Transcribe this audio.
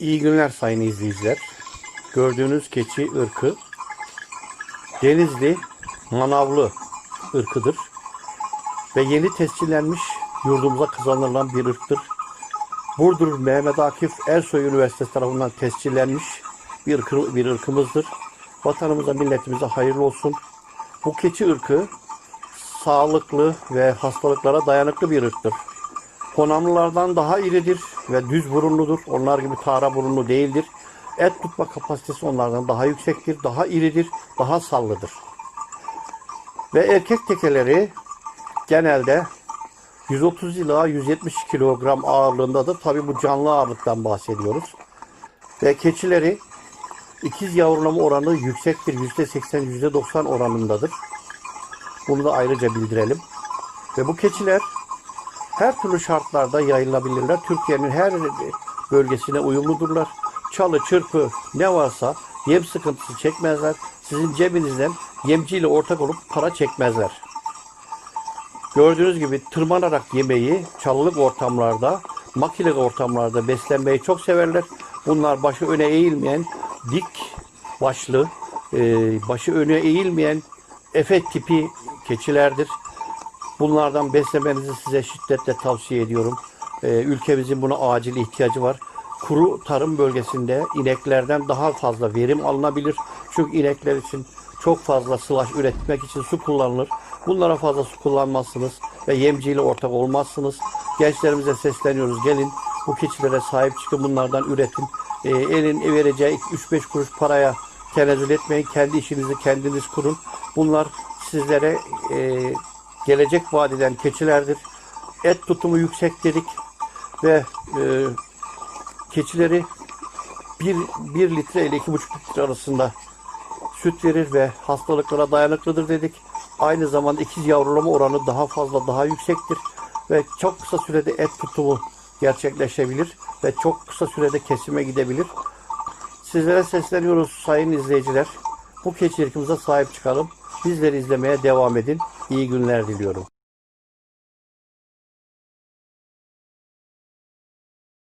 İyi günler sayın izleyiciler. Gördüğünüz keçi ırkı Denizli manavlı ırkıdır. Ve yeni tescillenmiş yurdumuza kazanılan bir ırktır. Burdur Mehmet Akif Ersoy Üniversitesi tarafından tescillenmiş bir, ırkı, bir ırkımızdır. Vatanımıza, milletimize hayırlı olsun. Bu keçi ırkı sağlıklı ve hastalıklara dayanıklı bir ırktır. Konamlılardan daha iridir ve düz burunludur. Onlar gibi tara burunlu değildir. Et tutma kapasitesi onlardan daha yüksektir, daha iridir, daha sallıdır. Ve erkek tekeleri genelde 130 ila 170 kilogram ağırlığındadır. Tabi bu canlı ağırlıktan bahsediyoruz. Ve keçileri ikiz yavrulama oranı yüksektir. %80, %90 oranındadır. Bunu da ayrıca bildirelim. Ve bu keçiler her türlü şartlarda yayılabilirler. Türkiye'nin her bölgesine uyumludurlar. Çalı, çırpı ne varsa yem sıkıntısı çekmezler. Sizin cebinizden yemciyle ortak olup para çekmezler. Gördüğünüz gibi tırmanarak yemeği çalılık ortamlarda, makinelik ortamlarda beslenmeyi çok severler. Bunlar başı öne eğilmeyen, dik başlı, e, başı öne eğilmeyen efe tipi keçilerdir. Bunlardan beslemenizi size şiddetle tavsiye ediyorum. Ee, ülkemizin buna acil ihtiyacı var. Kuru tarım bölgesinde ineklerden daha fazla verim alınabilir. Çünkü inekler için çok fazla sılaç üretmek için su kullanılır. Bunlara fazla su kullanmazsınız ve yemciyle ortak olmazsınız. Gençlerimize sesleniyoruz. Gelin bu keçilere sahip çıkın bunlardan üretin. Ee, elin vereceği 3-5 kuruş paraya tenezzül etmeyin. Kendi işinizi kendiniz kurun. Bunlar sizlere e, gelecek vadeden keçilerdir. Et tutumu yüksek dedik ve e, keçileri 1, 1 litre ile 2,5 litre arasında süt verir ve hastalıklara dayanıklıdır dedik. Aynı zamanda ikiz yavrulama oranı daha fazla, daha yüksektir ve çok kısa sürede et tutumu gerçekleşebilir ve çok kısa sürede kesime gidebilir. Sizlere sesleniyoruz sayın izleyiciler. Bu keçi ırkımıza sahip çıkalım. Bizleri izlemeye devam edin. İyi günler diliyorum.